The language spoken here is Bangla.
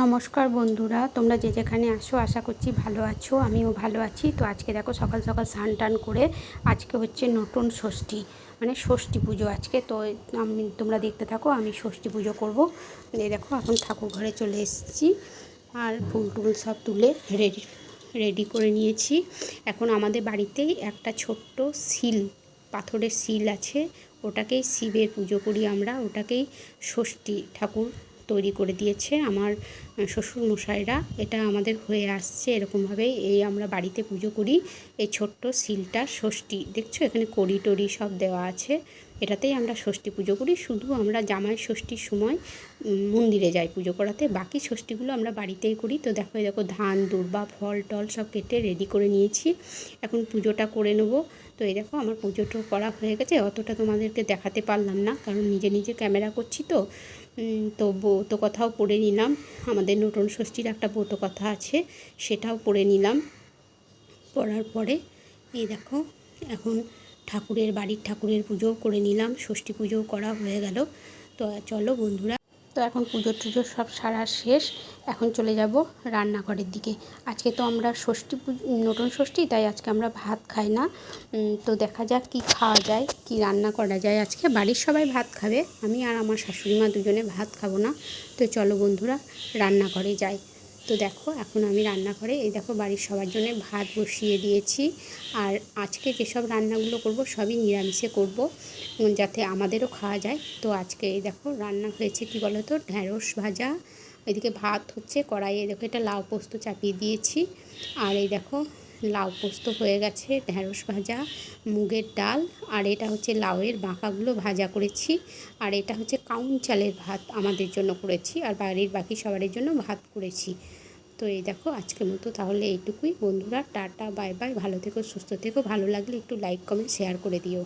নমস্কার বন্ধুরা, তোমরা যে যেখানে আসো আশা করছি ভালো আছো, আমিও ভালো আছি। তো আজকে দেখো সকাল সকাল স্নান টান করে আজকে হচ্ছে নতুন ষষ্ঠী মানে ষষ্ঠী পুজো আজকে। তো আমি, তোমরা দেখতে থাকো, আমি ষষ্ঠী পুজো করব। এই দেখো, এখন ঠাকুর ঘরে চলে এসেছি আর ফুল টুল সব তুলে রেডি রেডি করে নিয়েছি। এখন আমাদের বাড়িতেই একটা ছোট্ট শিল, পাথরের শিল আছে। ওটাকেই শিবের পুজো করি আমরা, ওটাকেই ষষ্ঠী ঠাকুর তৈরি করে দিয়েছে আমার শ্বশুর মশাইরা এটা আমাদের হয়ে আসছে এরকমভাবে এই আমরা বাড়িতে পুজো করি। এই ছোট্ট শিলটা ষষ্ঠী। দেখছ এখানে কড়ি টড়ি সব দেওয়া আছে। এটাতেই আমরা ষষ্ঠী পুজো করি। শুধু আমরা জামাই ষষ্ঠীর সময় মন্দিরে যাই পুজো করাতে। বাকি ষষ্ঠীগুলো আমরা বাড়িতেই করি। তো দেখো দেখো, ধান, দুর্বা, ফল, টল সব কেটে রেডি করে নিয়েছি। এখন পুজোটা করে নেব। তো এই দেখো, আমার পুজোটা করা হয়ে গেছে। অতটা তোমাদেরকে দেখাতে পারলাম না, কারণ নিজে নিজে ক্যামেরা করছি তো। তো ব্রত কথাও পড়ে নিলাম। আমাদের নতুন ষষ্ঠীর একটা ব্রত কথা আছে, সেটাও পড়ে নিলাম। পড়ার পরে, এই দেখো, এখন ঠাকুরের বাড়ির ঠাকুরের পুজোও করে নিলাম, ষষ্ঠী পুজোও করা হয়ে গেল। তো চলো বন্ধুরা, তো এখন পুজো টুজো সব সারা শেষ। এখন চলে যাব রান্নাঘরের দিকে। আজকে তো আমরা ষষ্ঠী নতুন ষষ্ঠী, তাই আজকে আমরা ভাত খাই না। তো দেখা যাক কি খাওয়া যায়, কি রান্না করা যায় আজকে। বাড়ির সবাই ভাত খাবে, আমি আর আমার শাশুড়ি মা দুজনে ভাত খাব না। তো চলো বন্ধুরা, রান্নাঘরে যাই। তো দেখো, এখন আমি রান্না করে এই দেখো বাড়ির সবার জন্য ভাত বসিয়ে দিয়েছি। আর আজকে যেসব রান্নাগুলো করব, সবই নিরামিষে করব যাতে আমাদেরও খাওয়া যায়। তো আজকে এই দেখো, রান্না হয়েছে কি বলো তো ঢ্যাঁড়স ভাজা, এদিকে ভাত হচ্ছে কড়াইয়ে, দেখো এটা লাউ পোস্ত চাপিয়ে দিয়েছি। আর এই দেখো লাউ পোস্ত হয়ে গেছে ঢ্যাঁড়স ভাজা, মুগের ডাল, আর এটা হচ্ছে লাউয়ের বাঁকাগুলো ভাজা করেছি, আর এটা হচ্ছে কাউন চালের ভাত আমাদের জন্য করেছি, আর বাড়ির বাকি সবারের জন্য ভাত করেছি। তো এই দেখো আজকের মতো, তাহলে এইটুকুই। বন্ধুরা, টাটা, বাই বাই, ভালো থেকো, সুস্থ থেকো, ভালো লাগলে একটু লাইক কমেন্ট শেয়ার করে দিও।